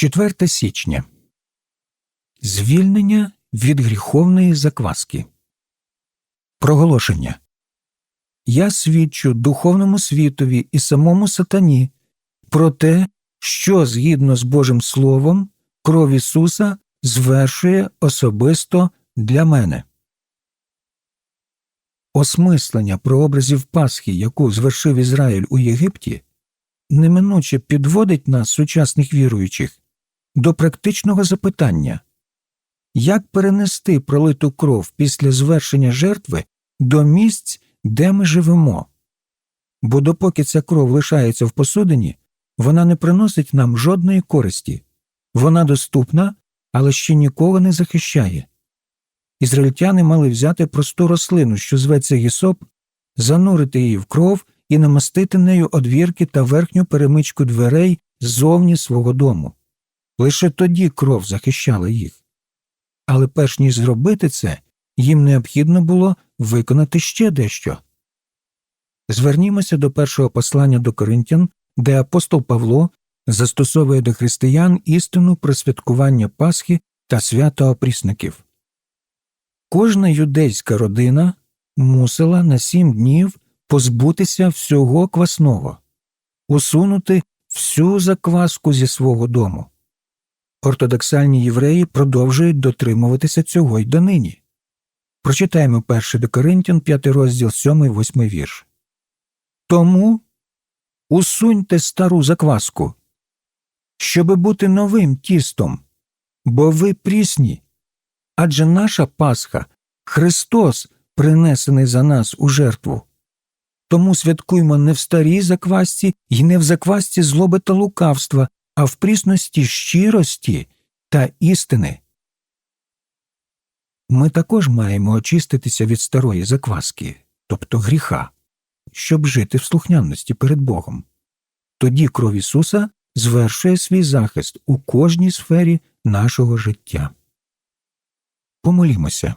4 січня Звільнення від гріховної закваски. Проголошення. Я свідчу духовному світові і самому сатані про те, що згідно з Божим Словом кров Ісуса звершує особисто для мене. Осмислення прообразів Пасхи, яку звершив Ізраїль у Єгипті, неминуче підводить нас, сучасних віруючих, до практичного запитання як перенести пролиту кров після звершення жертви до місць, де ми живемо? Бо допоки ця кров лишається в посудині, вона не приносить нам жодної користі, вона доступна, але ще нікого не захищає. Ізраїльтяни мали взяти просту рослину, що зветься гісоп, занурити її в кров і намастити нею одвірки та верхню перемичку дверей ззовні свого дому. Лише тоді кров захищала їх. Але перш ніж зробити це, їм необхідно було виконати ще дещо. Звернімося до першого послання до Коринтян, де апостол Павло застосовує до християн істину про святкування Пасхи та свята опрісників. Кожна юдейська родина мусила на сім днів позбутися всього квасного, усунути всю закваску зі свого дому. Ортодоксальні євреї продовжують дотримуватися цього й донині. Прочитаємо перший до Коринтян, 5 розділ 7 8 вірш. Тому усуньте стару закваску, щоби бути новим тістом, бо ви прісні. Адже наша Пасха Христос принесений за нас у жертву. Тому святкуймо не в старій заквасці і не в заквасці злоби та лукавства, а в прісності щирості та істини. Ми також маємо очиститися від старої закваски, тобто гріха, щоб жити в слухняності перед Богом. Тоді кров Ісуса звершує свій захист у кожній сфері нашого життя. Помолімося.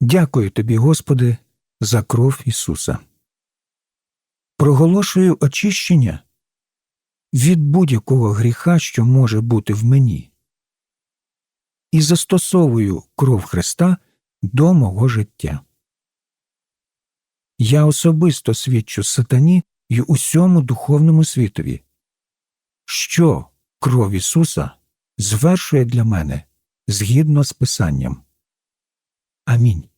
Дякую тобі, Господи, за кров Ісуса. Проголошую очищення від будь-якого гріха, що може бути в мені, і застосовую кров Христа до мого життя. Я особисто свідчу сатані й усьому духовному світові, що кров Ісуса звершує для мене згідно з Писанням. Амінь.